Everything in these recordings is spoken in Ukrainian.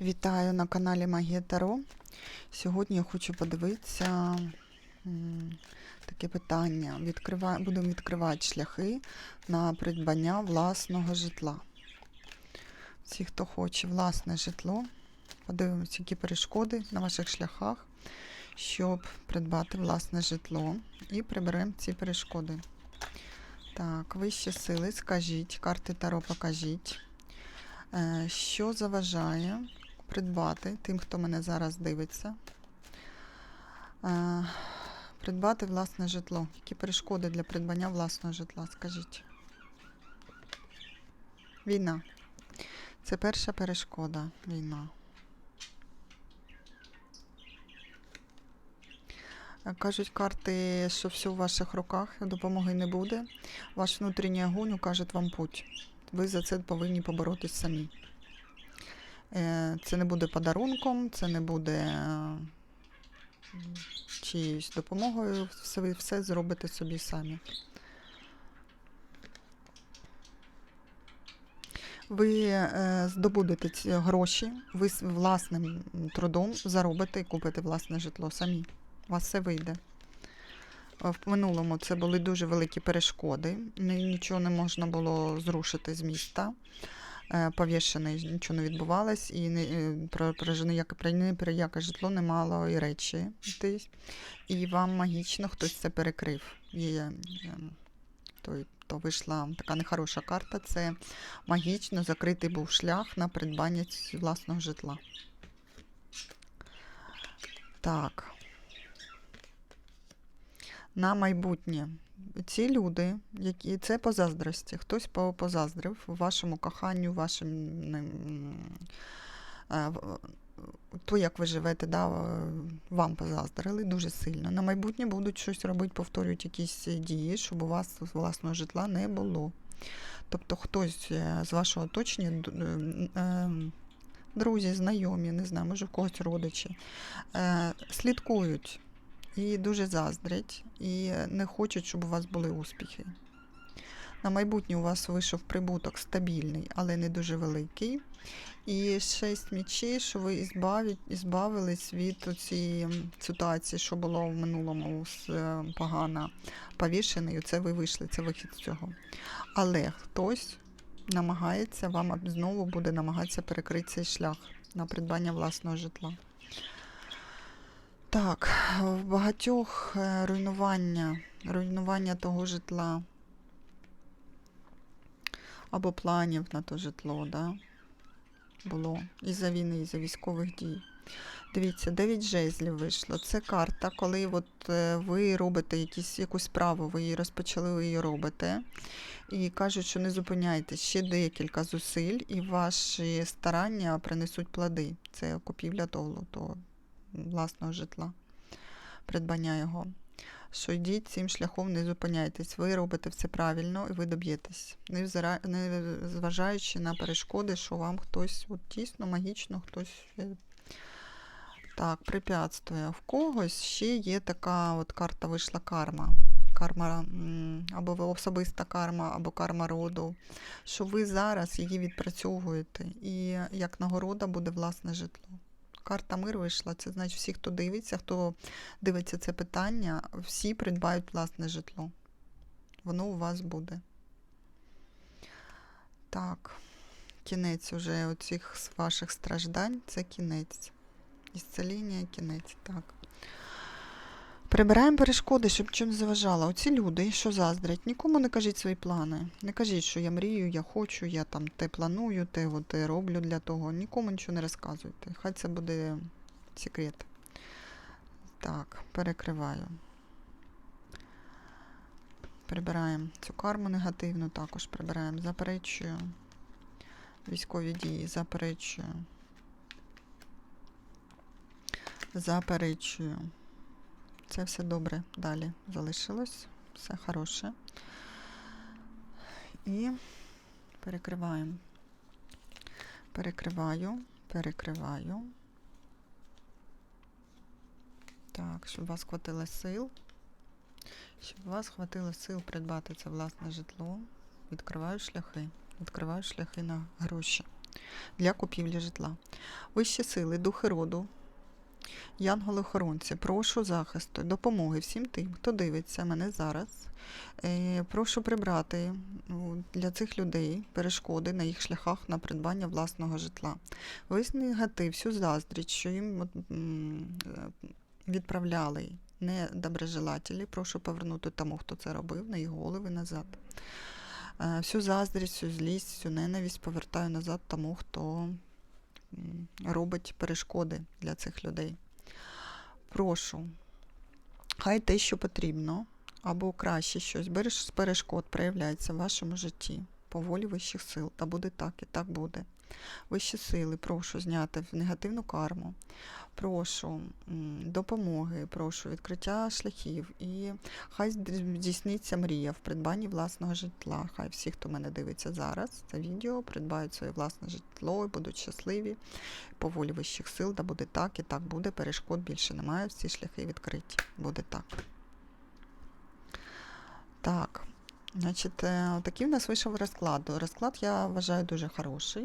Вітаю на каналі Магія Таро. Сьогодні я хочу подивитися таке питання. Відкрива... Будемо відкривати шляхи на придбання власного житла. Всі, хто хоче власне житло, подивимося, які перешкоди на ваших шляхах, щоб придбати власне житло. І приберемо ці перешкоди. Так, вищі сили, скажіть, карти Таро покажіть. Е, Що заважає придбати тим, хто мене зараз дивиться? е, Придбати власне житло. Які перешкоди для придбання власного житла? Скажіть. Війна. Це перша перешкода. Війна. Е, Кажуть карти, що все в ваших руках, допомоги не буде. Ваш внутрішній огонь укаже вам путь. Ви за це повинні поборотись самі. Е, Це не буде подарунком, це не буде е, чиюсь допомогою. Ви все зробите собі самі. Ви е, здобудете ці гроші, ви власним трудом заробите і купите власне житло самі. У вас все вийде. В минулому це були дуже великі перешкоди. Нічого не можна було зрушити з міста. Е, Повішений, нічого не відбувалось, і не, е, про, про, жи- ніяке, про, ні про яке житло не мало і речі. йти. І вам магічно хтось це перекрив. І, е, то, то вийшла така нехороша карта. Це магічно закритий був шлях на придбання власного житла. Так. На майбутнє. Ці люди, які це по заздрості, хтось по- позаздрив вашому коханню, вашим е, то, як ви живете, да, е, вам позаздрили дуже сильно. На майбутнє будуть щось робити, повторюють якісь дії, щоб у вас власного житла не було. Тобто хтось е, з вашого оточення, друзі, знайомі, не знаю, може в когось родичі, слідкують і дуже заздрять, і не хочуть, щоб у вас були успіхи. На майбутнє у вас вийшов прибуток стабільний, але не дуже великий. І шість мічей, що ви ізбаві- ізбавились від цієї ситуації, що було в минулому е, погана повішений, це ви вийшли, це вихід з цього. Але хтось намагається, вам знову буде намагатися перекрити цей шлях на придбання власного житла. Так, в багатьох е, руйнування, руйнування того житла або планів на то житло, да, було із-за війни, із-за військових дій. Дивіться, 9 жезлів вийшло. Це карта, коли от е, ви робите якісь, якусь справу, ви її розпочали, ви її робите. І кажуть, що не зупиняйтесь ще декілька зусиль, і ваші старання принесуть плоди. Це купівля того, того власного житла, придбання його. Що йдіть цим шляхом, не зупиняйтесь. Ви робите все правильно і ви доб'єтесь. Не, зважаючи на перешкоди, що вам хтось от, дійсно магічно хтось. е, Так, препятствує. В когось ще є така от карта вийшла карма. Карма або особиста карма, або карма роду. Що ви зараз її відпрацьовуєте, і як нагорода буде власне житло. Карта мир вийшла. Це значить, всі, хто дивиться, хто дивиться це питання, всі придбають власне житло. Воно у вас буде. Так, кінець уже оцих ваших страждань це кінець. Ісцеління, кінець, так. Прибираємо перешкоди, щоб нічого не заважало. Оці люди, що заздрять, нікому не кажіть свої плани. Не кажіть, що я мрію, я хочу, я там те планую, те, от, те роблю для того. Нікому нічого не розказуйте. Хай це буде секрет. Так, перекриваю. Прибираємо цю карму негативну, також прибираємо. Заперечую. Військові дії, заперечую. Заперечую. Це все добре далі залишилось. Все хороше. І перекриваємо. Перекриваю, перекриваю. Так, щоб у вас хватило сил. Щоб у вас хватило сил придбати це власне житло. Відкриваю шляхи. Відкриваю шляхи на гроші. для купівлі житла. Вищі сили, духи роду, янголи-охоронці, прошу захисту, допомоги всім тим, хто дивиться мене зараз. Е, Прошу прибрати ну, для цих людей перешкоди на їх шляхах на придбання власного житла. Весь негатив, всю заздрість, що їм відправляли недоброжелателі, прошу повернути тому, хто це робив, на їх голови назад. Е, Всю заздрість, всю злість, всю ненависть повертаю назад тому, хто робить перешкоди для цих людей. Прошу, хай те, що потрібно, або краще щось береш з перешкод проявляється в вашому житті по волі вищих сил. Та буде так і так буде. Вищі сили, прошу зняти негативну карму, прошу допомоги, прошу відкриття шляхів і хай здійсниться мрія в придбанні власного житла. Хай всі, хто мене дивиться зараз, це відео, придбають своє власне житло і будуть щасливі по волі вищих сил, да буде так і так буде. Перешкод більше немає, всі шляхи відкриті. Буде так. Так. Значить, е, такий в нас вийшов розклад. Розклад я вважаю дуже хороший.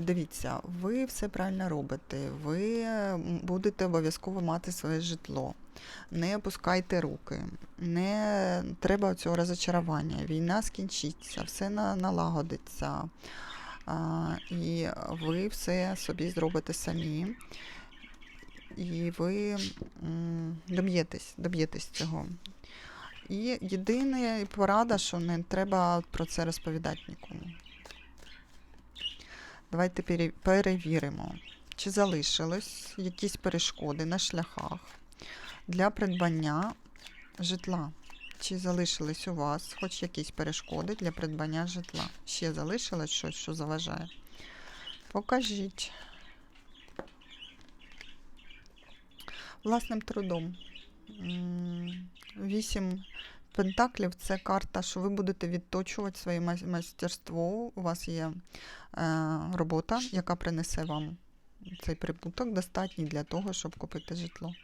Дивіться, ви все правильно робите. Ви будете обов'язково мати своє житло. Не опускайте руки, не треба цього розочарування. Війна скінчиться, все налагодиться. І ви все собі зробите самі. І ви доб'єтесь, доб'єтесь цього. І єдина порада, що не треба про це розповідати нікому. Давайте перевіримо, чи залишились якісь перешкоди на шляхах для придбання житла. Чи залишились у вас хоч якісь перешкоди для придбання житла? Ще залишилось щось, що заважає? Покажіть. Власним трудом. Вісім пентаклів це карта, що ви будете відточувати своє майстерство. У вас є е, робота, яка принесе вам цей прибуток, достатній для того, щоб купити житло.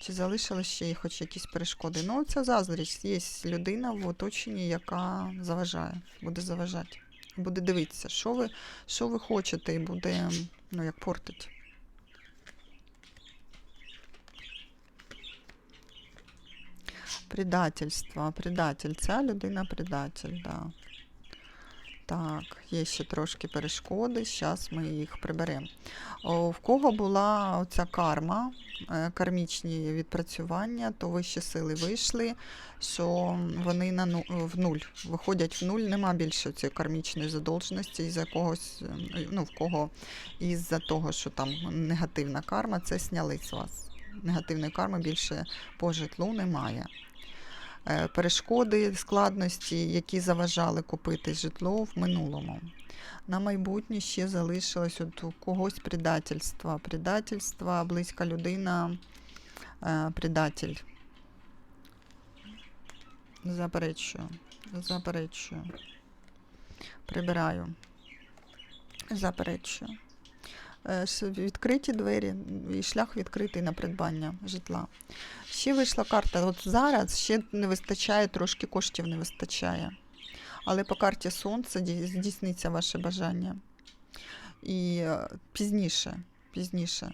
Чи залишились ще хоч якісь перешкоди? Ну, це заздрість. Є людина в оточенні, яка заважає, буде заважати. Буде дивитися, що ви, що ви хочете, і буде ну, як портить. Предательство, предатель. Ця людина предатель, да. Так, є ще трошки перешкоди, зараз ми їх приберемо. В кого була оця карма, е, кармічні відпрацювання, то вищі сили вийшли, що вони на ну, в нуль виходять в нуль, нема більше цієї кармічної задовженості, із якогось, е, ну, в кого із-за того, що там негативна карма, це сняли з вас. Негативної карми більше по житлу немає. Е, Перешкоди, складності, які заважали купити житло в минулому. На майбутнє ще залишилось от у когось предательство. Предательство, близька людина, е, предатель. Заперечую. Заперечую. Прибираю. Заперечую. Е, Відкриті двері і шлях відкритий на придбання житла. Ще вийшла карта. От зараз ще не вистачає, трошки коштів не вистачає. Але по карті сонця ді- здійсниться ваше бажання. І е, пізніше, пізніше.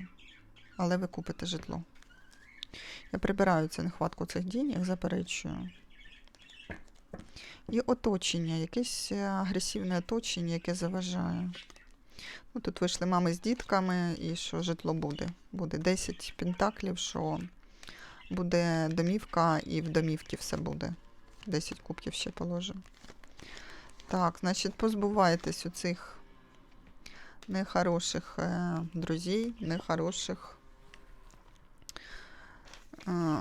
Але ви купите житло. Я прибираю цю нехватку цих денег, заперечую. І оточення, якесь е, агресивне оточення, яке заважає. Ну, тут вийшли мами з дітками, і що житло буде. Буде 10 пентаклів, що буде домівка, і в домівці все буде. 10 кубків ще положимо. Так, значить, позбувайтесь у цих нехороших е, друзей, нехороших е,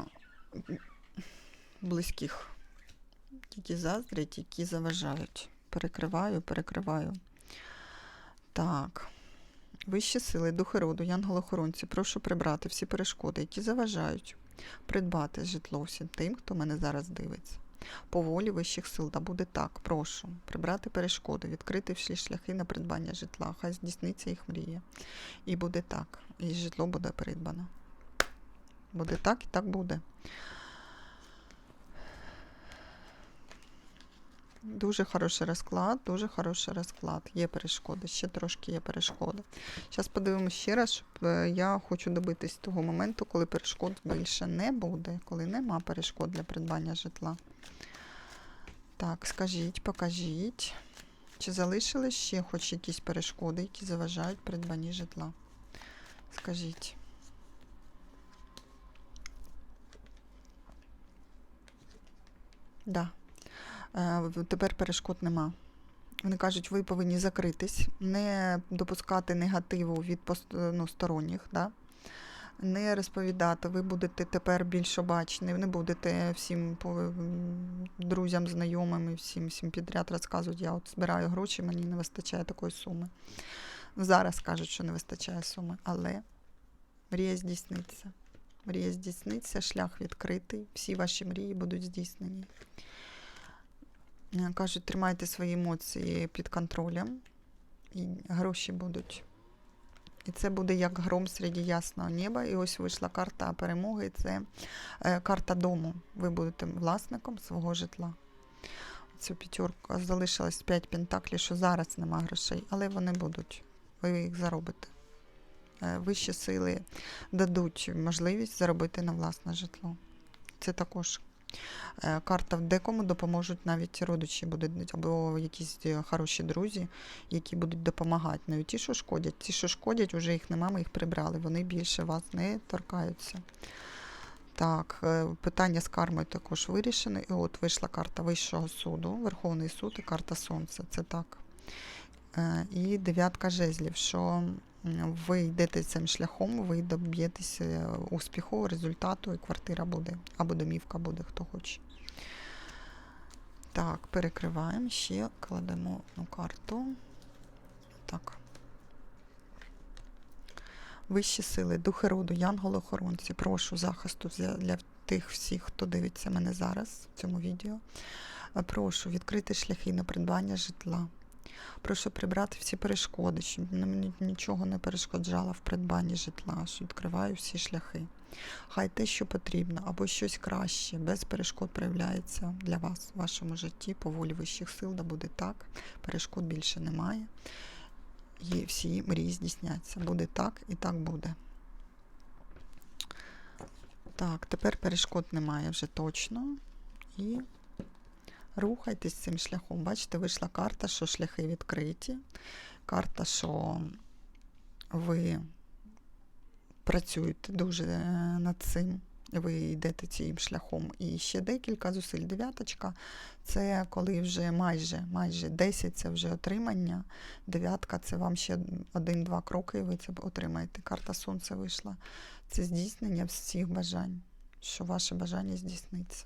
близьких, які заздрять, які заважають. Перекриваю, перекриваю. Так. Вищі сили, духи роду, янголохоронці, прошу прибрати всі перешкоди, які заважають придбати житло всім тим, хто мене зараз дивиться. По волі вищих сил, да буде так, прошу прибрати перешкоди, відкрити всі шляхи на придбання житла. Хай здійсниться їх мрія. І буде так. І житло буде придбано. Буде так і так буде. Дуже хороший розклад, дуже хороший розклад. Є перешкоди, ще трошки є перешкоди. Зараз подивимося ще раз, щоб е, я хочу добитись того моменту, коли перешкод більше не буде, коли нема перешкод для придбання житла. Так, скажіть, покажіть. Чи залишились ще хоч якісь перешкоди, які заважають придбанні житла? Скажіть. Да. Е, Тепер перешкод нема. Вони кажуть, ви повинні закритись, не допускати негативу від ну, сторонніх, да? не розповідати. Ви будете тепер більш обачні, не будете всім друзям, знайомим і всім, всім підряд розказувати, я от збираю гроші, мені не вистачає такої суми. Зараз кажуть, що не вистачає суми, але мрія здійсниться. Мрія здійсниться, шлях відкритий, всі ваші мрії будуть здійснені. Е, Кажуть, тримайте свої емоції під контролем, і гроші будуть. І це буде як гром серед ясного неба. І ось вийшла карта перемоги. Це е, карта дому. Ви будете власником свого житла. Цю п'ятерку залишилось 5 пентаклів, що зараз нема грошей, але вони будуть. Ви їх заробите. Е, Вищі сили дадуть можливість заробити на власне житло. Це також карта в декому допоможуть навіть родичі будуть або якісь е, хороші друзі, які будуть допомагати. Навіть ті, що шкодять. Ті, що шкодять, вже їх нема, ми їх прибрали. Вони більше вас не торкаються. Так, е, питання з кармою також вирішено. І от вийшла карта Вищого суду, Верховний суд і карта Сонця. Це так. Е, І дев'ятка жезлів, що ви йдете цим шляхом, ви доб'єтеся успіху, результату, і квартира буде, або домівка буде, хто хоче. Так, перекриваємо, ще кладемо одну карту. Так. Вищі сили, духи роду, янголи-охоронці, прошу захисту для, тих всіх, хто дивиться мене зараз в цьому відео. Прошу відкрити шляхи на придбання житла. Прошу прибрати всі перешкоди, щоб мені нічого не перешкоджало в придбанні житла, що відкриваю всі шляхи. Хай те, що потрібно, або щось краще, без перешкод проявляється для вас в вашому житті, по волі вищих сил, да буде так. Перешкод більше немає. І всі мрії здійсняться. Буде так і так буде. Так, тепер перешкод немає вже точно. І рухайтесь цим шляхом. Бачите, вийшла карта, що шляхи відкриті. Карта, що ви працюєте дуже е, над цим. Ви йдете цим шляхом. І ще декілька зусиль. Дев'яточка це коли вже майже майже 10 це вже отримання. Дев'ятка це вам ще один-два кроки, і ви це отримаєте. Карта Сонця вийшла. Це здійснення всіх бажань, що ваше бажання здійсниться.